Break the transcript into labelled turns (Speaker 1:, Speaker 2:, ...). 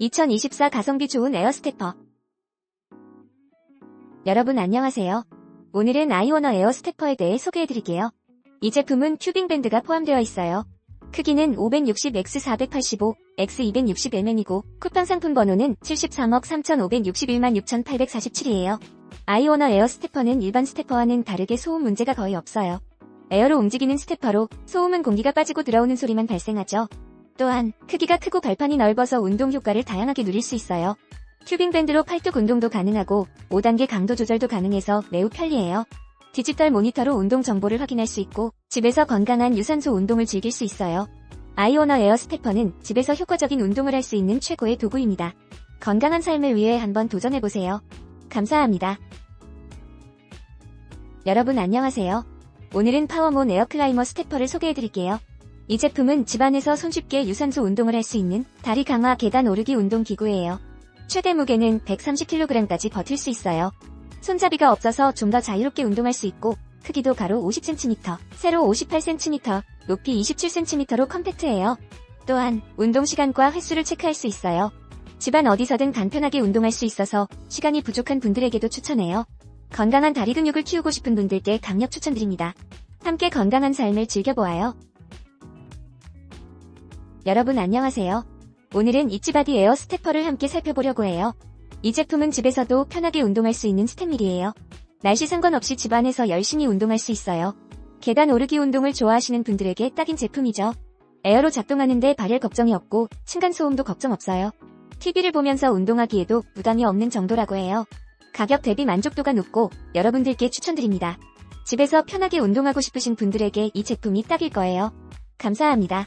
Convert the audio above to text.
Speaker 1: 2024 가성비 좋은 에어스테퍼. 여러분 안녕하세요. 오늘은 아이워너 에어스테퍼에 대해 소개해드릴게요. 이 제품은 튜빙 밴드가 포함되어 있어요. 크기는 560x485, x261mm이고 쿠팡 상품 번호는 73억 3,561만 6,847이에요. 아이워너 에어 스테퍼는 일반 스테퍼와는 다르게 소음 문제가 거의 없어요. 에어로 움직이는 스테퍼로 소음은 공기가 빠지고 들어오는 소리만 발생하죠. 또한 크기가 크고 발판이 넓어서 운동 효과를 다양하게 누릴 수 있어요. 튜빙 밴드로 팔뚝 운동도 가능하고 5단계 강도 조절도 가능해서 매우 편리해요. 디지털 모니터로 운동 정보를 확인할 수 있고 집에서 건강한 유산소 운동을 즐길 수 있어요. 아이오너 에어 스테퍼는 집에서 효과적인 운동을 할 수 있는 최고의 도구입니다. 건강한 삶을 위해 한번 도전해보세요. 감사합니다. 여러분 안녕하세요. 오늘은 파워몬 에어클라이머 스테퍼를 소개해드릴게요. 이 제품은 집안에서 손쉽게 유산소 운동을 할 수 있는 다리 강화 계단 오르기 운동 기구예요. 최대 무게는 130kg까지 버틸 수 있어요. 손잡이가 없어서 좀 더 자유롭게 운동할 수 있고 크기도 가로 50cm, 세로 58cm, 높이 27cm로 컴팩트해요. 또한 운동 시간과 횟수를 체크할 수 있어요. 집안 어디서든 간편하게 운동할 수 있어서 시간이 부족한 분들에게도 추천해요. 건강한 다리 근육을 키우고 싶은 분들께 강력 추천드립니다. 함께 건강한 삶을 즐겨보아요. 여러분 안녕하세요. 오늘은 이치바디 에어 스테퍼를 함께 살펴보려고 해요. 이 제품은 집에서도 편하게 운동할 수 있는 스텝밀이에요. 날씨 상관없이 집안에서 열심히 운동할 수 있어요. 계단 오르기 운동을 좋아하시는 분들에게 딱인 제품이죠. 에어로 작동하는데 발열 걱정이 없고 층간소음도 걱정 없어요. TV를 보면서 운동하기에도 부담이 없는 정도라고 해요. 가격 대비 만족도가 높고 여러분들께 추천드립니다. 집에서 편하게 운동하고 싶으신 분들에게 이 제품이 딱일 거예요. 감사합니다.